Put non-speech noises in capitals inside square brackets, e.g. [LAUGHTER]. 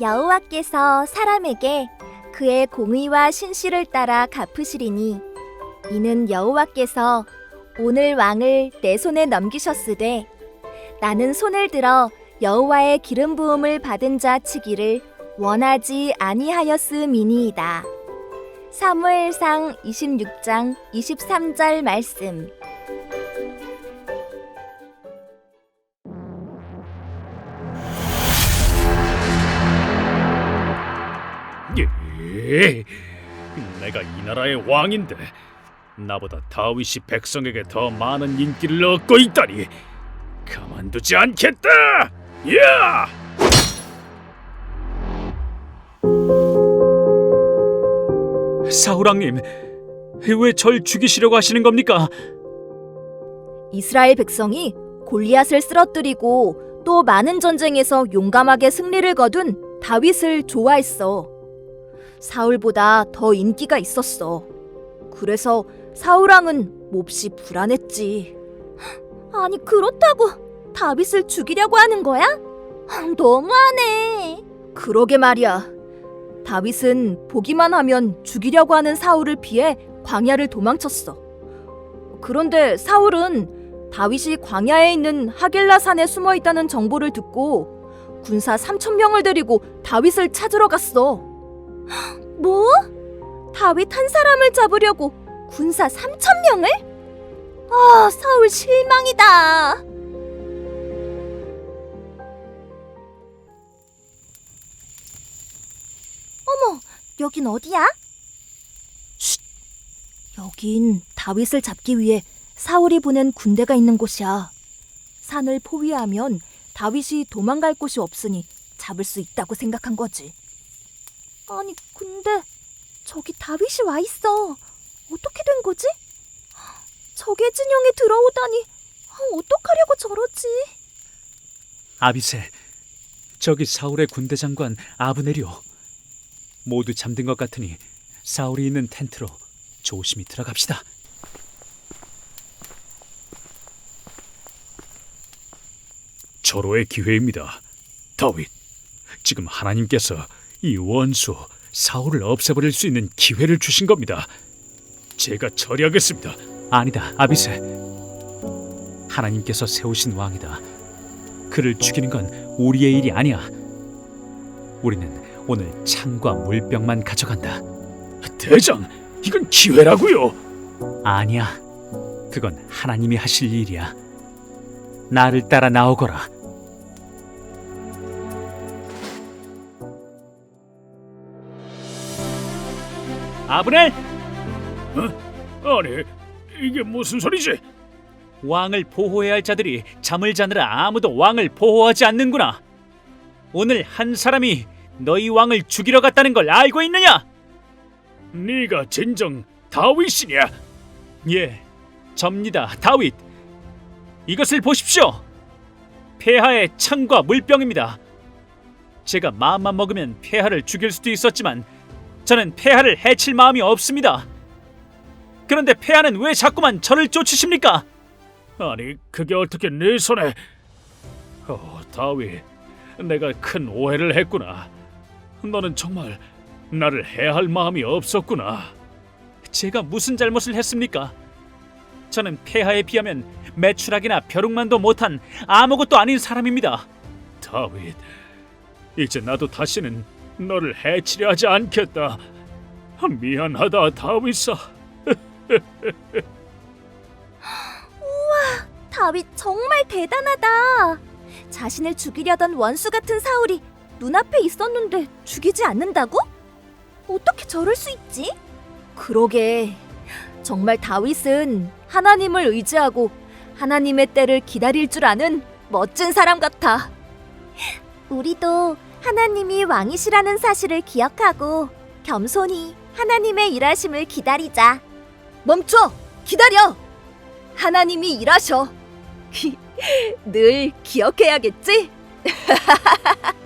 여호와께서 사람에게 그의 공의와 신실을 따라 갚으시리니 이는 여호와께서 오늘 왕을 내 손에 넘기셨으되 나는 손을 들어 여호와의 기름 부음을 받은 자 치기를 원하지 아니하였음이니이다. 사무엘상 26장 23절 말씀. 예, 내가 이 나라의 왕인데 나보다 다윗이 백성에게 더 많은 인기를 얻고 있다니 가만두지 않겠다. 야! 사우랑님, 왜 절 죽이시려고 하시는 겁니까? 이스라엘 백성이 골리앗을 쓰러뜨리고 또 많은 전쟁에서 용감하게 승리를 거둔 다윗을 좋아했어. 사울보다 더 인기가 있었어. 그래서 사울왕은 몹시 불안했지. [GASPS] 아니 그렇다고 다윗을 죽이려고 하는 거야? 너무하네. 그러게 말이야. 다윗은 보기만 하면 죽이려고 하는 사울을 피해 광야를 도망쳤어. 그런데 사울은 다윗이 광야에 있는 하길라 산에 숨어 있다는 정보를 듣고 군사 3천 명을 데리고 다윗을 찾으러 갔어. 뭐? 다윗 한 사람을 잡으려고 군사 3천 명을? 아, 사울 실망이다. 어머, 여긴 어디야? 쉿. 여긴 다윗을 잡기 위해 사울이 보낸 군대가 있는 곳이야. 산을 포위하면 다윗이 도망갈 곳이 없으니 잡을 수 있다고 생각한 거지. 아니, 근데 저기 다윗이 와 있어. 어떻게 된 거지? 적의 진영에 들어오다니 아, 어떡하려고 저러지? 아비세, 저기 사울의 군대 장관 아브넬이요. 모두 잠든 것 같으니 사울이 있는 텐트로 조심히 들어갑시다. 절호의 기회입니다. 다윗, 지금 하나님께서 이 원수 사울을 없애버릴 수 있는 기회를 주신 겁니다. 제가 처리하겠습니다. 아니다, 아비세. 하나님께서 세우신 왕이다. 그를 죽이는 건 우리의 일이 아니야. 우리는 오늘 창과 물병만 가져간다. 대장, 이건 기회라고요. 아니야. 그건 하나님이 하실 일이야. 나를 따라 나오거라. 아브넬! 어? 아니, 이게 무슨 소리지? 왕을 보호해야 할 자들이 잠을 자느라 아무도 왕을 보호하지 않는구나. 오늘 한 사람이 너희 왕을 죽이러 갔다는 걸 알고 있느냐? 네가 진정 다윗이냐? 예, 접니다, 다윗. 이것을 보십시오. 폐하의 창과 물병입니다. 제가 마음만 먹으면 폐하를 죽일 수도 있었지만 저는 폐하를 해칠 마음이 없습니다. 그런데 폐하는 왜 자꾸만 저를 쫓으십니까? 아니 그게 어떻게 내 손에? 어 다윗, 내가 큰 오해를 했구나. 너는 정말 나를 해할 마음이 없었구나. 제가 무슨 잘못을 했습니까? 저는 폐하에 비하면 매출하기나 벼룩만도 못한 아무것도 아닌 사람입니다. 다윗, 이제 나도 다시는 너를 해치려 하지 않겠다. 미안하다, 다윗아. 다윗 정말 대단하다. 자신을 죽이려던 원수 같은 사울이 눈앞에 있었는데 죽이지 않는다고? 어떻게 저럴 수 있지? 그러게. 정말 다윗은 하나님을 의지하고 하나님의 때를 기다릴 줄 아는 멋진 사람 같아. 우리도 하나님이 왕이시라는 사실을 기억하고 겸손히 하나님의 일하심을 기다리자. 멈춰! 기다려! 하나님이 일하셔. [LAUGHS] 늘 기억해야겠지? [LAUGHS]